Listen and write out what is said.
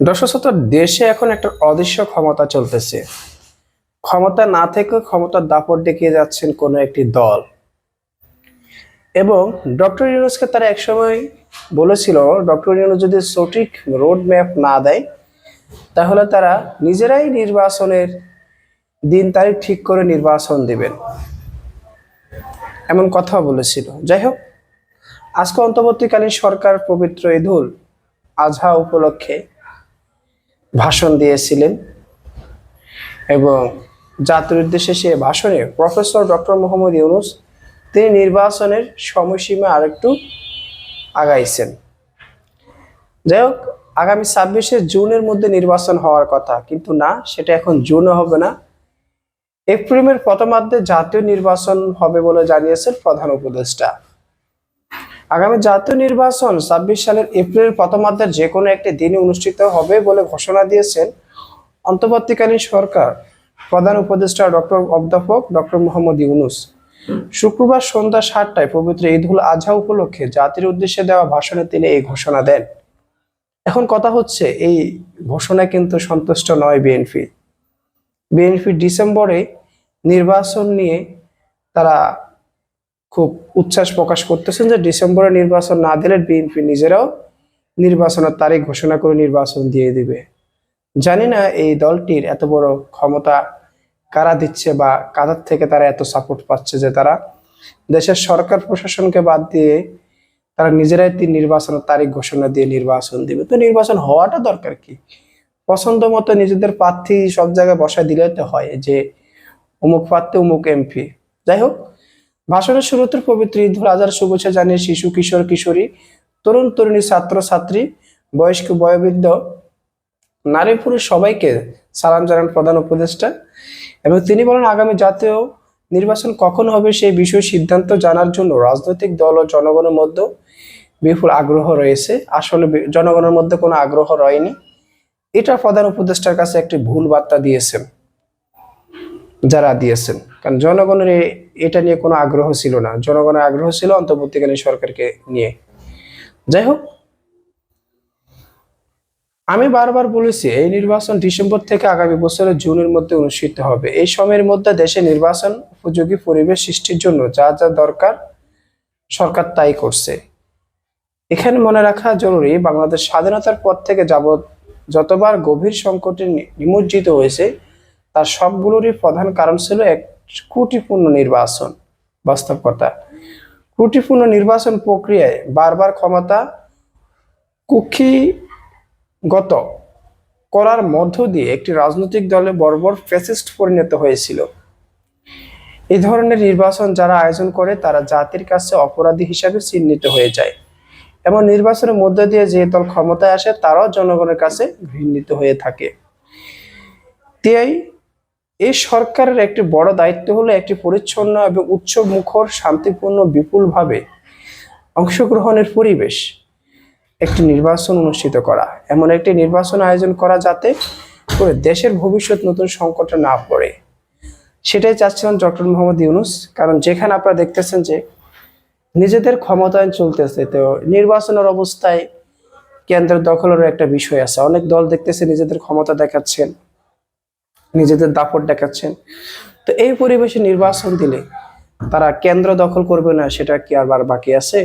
দর্শক শ্রোতা, দেশে এখন একটা অদৃশ্য ক্ষমতা চলতেছে। ক্ষমতা না থেকে ক্ষমতার দাপট দেখিয়ে যাচ্ছেন কোনো একটি দল। এবং ডক্টর ইউনুসকে তারা একসময় বলেছিল ডক্টর ইউনুস যদি সঠিক রোড ম্যাপ না দেয় তাহলে তারা নিজেরাই নির্বাচনের দিন তারিখ ঠিক করে নির্বাচন দিবেন। এমন কথা বলেছিল। যাই হোক আজকে অন্তর্বর্তীকালীন সরকার পবিত্র ঈদুল আজহা উপলক্ষে ভাষণ দিয়েছিলেন এবং জাতির উদ্দেশ্যে সে ভাষণে প্রফেসর ডক্টর মোহাম্মদ ইউনুস তিনি নির্বাচনের সময়সীমা আরেকটু আগাইছেন। যাই হোক, আগামী ছাব্বিশে জুনের মধ্যে নির্বাচন হওয়ার কথা, কিন্তু না, সেটা এখন জুনে হবে না। এপ্রিলের প্রথমার্ধে জাতীয় নির্বাচন হবে বলে জানিয়েছেন প্রধান উপদেষ্টা। আগামী জাতীয় নির্বাচন ছাব্বিশ সালের এপ্রিল প্রথমার্ধের যে কোনো একটি দিনে অনুষ্ঠিত হবে বলে ঘোষণা দিয়েছেন অন্তর্বর্তীকালীন সরকার। প্রধান উপদেষ্টা ডক্টর অধ্যাপক ডক্টর মোহাম্মদ ইউনুস। শুক্রবার সন্ধ্যা সাতটায় পবিত্র ঈদুল আজহা উপলক্ষে জাতির উদ্দেশ্যে দেওয়া ভাষণে তিনি এই ঘোষণা দেন। এখন কথা হচ্ছে, এই ঘোষণা কিন্তু সন্তুষ্ট নয় বিএনপি। বিএনপি ডিসেম্বরে নির্বাচন নিয়ে তারা খুব উচ্ছ্বাস প্রকাশ করতেছেন যে ডিসেম্বরে নির্বাচন না দিলে বিএনপি নিজেরাও নির্বাচনের তারিখ ঘোষণা করে নির্বাচন দিয়ে দিবে। জানি না এই দলটির এত বড় ক্ষমতা কারা দিচ্ছে বা কাদের থেকে তারা এত সাপোর্ট পাচ্ছে যে তারা দেশের সরকার প্রশাসনকে বাদ দিয়ে তারা নিজেরাই তিন নির্বাচনের তারিখ ঘোষণা দিয়ে নির্বাচন দিবে। তো নির্বাচন হওয়াটা দরকার কি? পছন্দ মতো নিজেদের প্রার্থী সব জায়গায় বসায় দিলে তো হয় যে, অমুক প্রার্থী, অমুক এমপি। যাই হোক ভাষণের শুরুতে পবিত্র ঈদ উল আজহার শুভেচ্ছা জানিয়ে শিশু, কিশোর, কিশোরী, তরুণ, তরুণী, ছাত্র, ছাত্রী, বয়স্ক, বয়োবৃদ্ধ, নারী, পুরুষ সবাইকে সালাম জানান প্রধান উপদেষ্টা। এবং তিনি বলেন, আগামী জাতীয় নির্বাচন কখন হবে সেই বিষয়ে সিদ্ধান্ত জানার জন্য রাজনৈতিক দল ও জনগণের মধ্যে বিপুল আগ্রহ রয়েছে। আসলে জনগণের মধ্যে কোনো আগ্রহ রয়নি। এটা প্রধান উপদেষ্টার কাছে একটি ভুল বার্তা দিয়েছেন। যারা দিয়েছেন। কারণ জনগণের এটা নিয়ে কোনো আগ্রহ ছিল না। জনগণের আগ্রহ ছিল অন্তর্বর্তীকালীন সরকারকে নিয়ে। যাই হোক, আমি বারবার বলেছি, এই নির্বাচন ডিসেম্বর থেকে আগামী বছরের জুনের মধ্যে অনুষ্ঠিত হবে। এই সময়ের মধ্যে দেশে নির্বাচন উপযোগী পরিবেশ সৃষ্টির জন্য যা যা দরকার, সরকার তাই করছে। এখানে মনে রাখা জরুরি, বাংলাদেশ স্বাধীনতার পর থেকে যাবৎ যতবার গভীর সংকটে নিমজ্জিত হয়েছে তার সবগুলোরই প্রধান কারণ ছিল এক ত্রুটিপূর্ণ নির্বাচন বাস্তব কথা ত্রুটিপূর্ণ নির্বাচন প্রক্রিয়ায় বারবার ক্ষমতা কুক্ষিগত করার মধ্য দিয়ে একটি রাজনৈতিক দলে বর্বর ফ্যাসিস্ট পরিণত হয়েছিল। এই ধরনের নির্বাচন যারা আয়োজন করে, তারা জাতির কাছে অপরাধী হিসাবে চিহ্নিত হয়ে যায়। এবং নির্বাচনের মধ্য দিয়ে যে দল ক্ষমতায় আসে, তারাও জনগণের কাছে ঘৃণিত হয়ে থাকে। তাই এই সরকারের একটি বড় দায়িত্ব হলো একটি পরিচ্ছন্ন এবং উচ্চ মুখর শান্তিপূর্ণ, বিপুলভাবে অংশগ্রহণের পরিবেশ একটি নির্বাচন অনুষ্ঠিত করা। এমন একটি নির্বাচন আয়োজন করা যাতে করে দেশের ভবিষ্যৎ নতুন সংকটে না পড়ে। সেটাই চাচ্ছিলেন ডক্টর মোহাম্মদ ইউনুস। কারণ যেখানে আপনারা দেখতেছেন যে নিজেদের ক্ষমতায়ন চলতেছে, তো নির্বাচনের অবস্থায় কেন্দ্রের দখলেরও একটা বিষয় আছে। অনেক দল দেখতেছে নিজেদের ক্ষমতা দেখাচ্ছেন। নিজেদের দাপট দেখাচ্ছেন। তো এই পরিবেশে নির্বাচন দিলে তারা কেন্দ্র দখল করবে না, সেটা কি আর বাকি আছে?